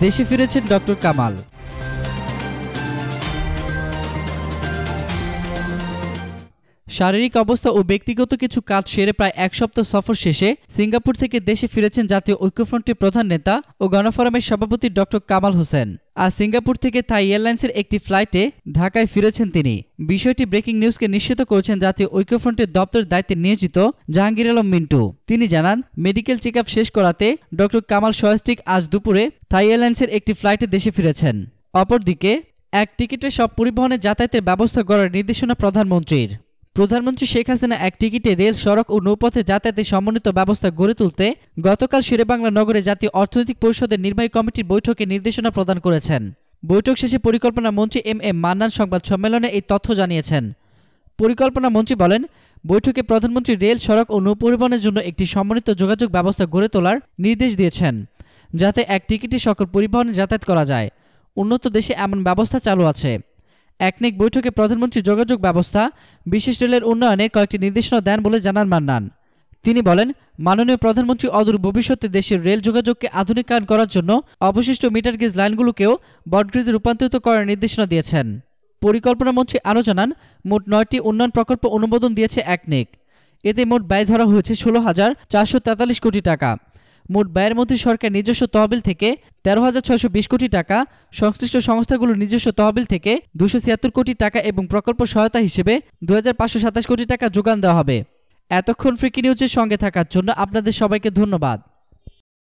দেশে ফিরেছেন ডক্টর কামাল। শারীরিক অবস্থা ও ব্যক্তিগত কিছু কাজ সেরে প্রায় এক সপ্তাহ সফর শেষে সিঙ্গাপুর থেকে দেশে ফিরেছেন জাতীয় ঐক্যফ্রন্টের প্রধান নেতা ও গণফোরামের সভাপতি ডক্টর কামাল হোসেন। আর সিঙ্গাপুর থেকে থাই এয়ারলাইন্সের একটি ফ্লাইটে ঢাকায় ফিরেছেন তিনি। বিষয়টি ব্রেকিং নিউজকে নিশ্চিত করেছেন জাতীয় ঐক্যফ্রন্টের দপ্তরের দায়িত্বে নিয়োজিত জাহাঙ্গীর আলম মিন্টু। তিনি জানান, মেডিকেল চেক শেষ করাতে ডক্টর কামাল সয়াস্টিক আজ দুপুরে থাই এয়ারলাইন্সের একটি ফ্লাইটে দেশে ফিরেছেন। অপরদিকে, এক টিকিটে সব পরিবহনে যাতায়াতের ব্যবস্থা করার নির্দেশনা প্রধানমন্ত্রীর। প্রধানমন্ত্রী শেখ হাসিনা এক টিকিটে রেল, সড়ক ও নৌপথে যাতায়াতের সমন্বিত ব্যবস্থা গড়ে তুলতে গতকাল শেরেবাংলা নগরে জাতীয় অর্থনৈতিক পরিষদের নির্বাহী কমিটির বৈঠকে নির্দেশনা প্রদান করেছেন। বৈঠক শেষে পরিকল্পনা মন্ত্রী এম এম মান্নান সংবাদ সম্মেলনে এই তথ্য জানিয়েছেন। পরিকল্পনা মন্ত্রী বলেন, বৈঠকে প্রধানমন্ত্রী রেল, সড়ক ও নৌপরিবহনের জন্য একটি সমন্বিত যোগাযোগ ব্যবস্থা গড়ে তোলার নির্দেশ দিয়েছেন, যাতে এক টিকিটে সকল পরিবহনে যাতায়াত করা যায়। উন্নত দেশে এমন ব্যবস্থা চালু আছে। একনেক বৈঠকে প্রধানমন্ত্রী যোগাযোগ ব্যবস্থা, বিশেষ রেলের উন্নয়নে কয়েকটি নির্দেশনা দেন বলে জানান মান্নান। তিনি বলেন, মাননীয় প্রধানমন্ত্রী অদূর ভবিষ্যতে দেশের রেল যোগাযোগকে আধুনিকায়ন করার জন্য অবশিষ্ট মিটার গেজ লাইনগুলোকেও বটগ্রিজে রূপান্তরিত করার নির্দেশনা দিয়েছেন। পরিকল্পনা মন্ত্রী আরও জানান, মোট নয়টি উন্নয়ন প্রকল্প অনুমোদন দিয়েছে একনেক এতে মোট ব্যয় ধরা হয়েছে ষোলো হাজার চারশো তেতাল্লিশ কোটি টাকা। মোট ব্যয়ের মধ্যে সরকার নিজস্ব তহবিল থেকে তেরো হাজার ছয়শো বিশ কোটি টাকা, সংশ্লিষ্ট সংস্থাগুলোর নিজস্ব তহবিল থেকে দুশো ছিয়াত্তর কোটি টাকা এবং প্রকল্প সহায়তা হিসেবে দু হাজার পাঁচশো সাতাশ কোটি টাকা যোগান দেওয়া হবে। এতক্ষণ ফ্রিকি নিউজের সঙ্গে থাকার জন্য আপনাদের সবাইকে ধন্যবাদ।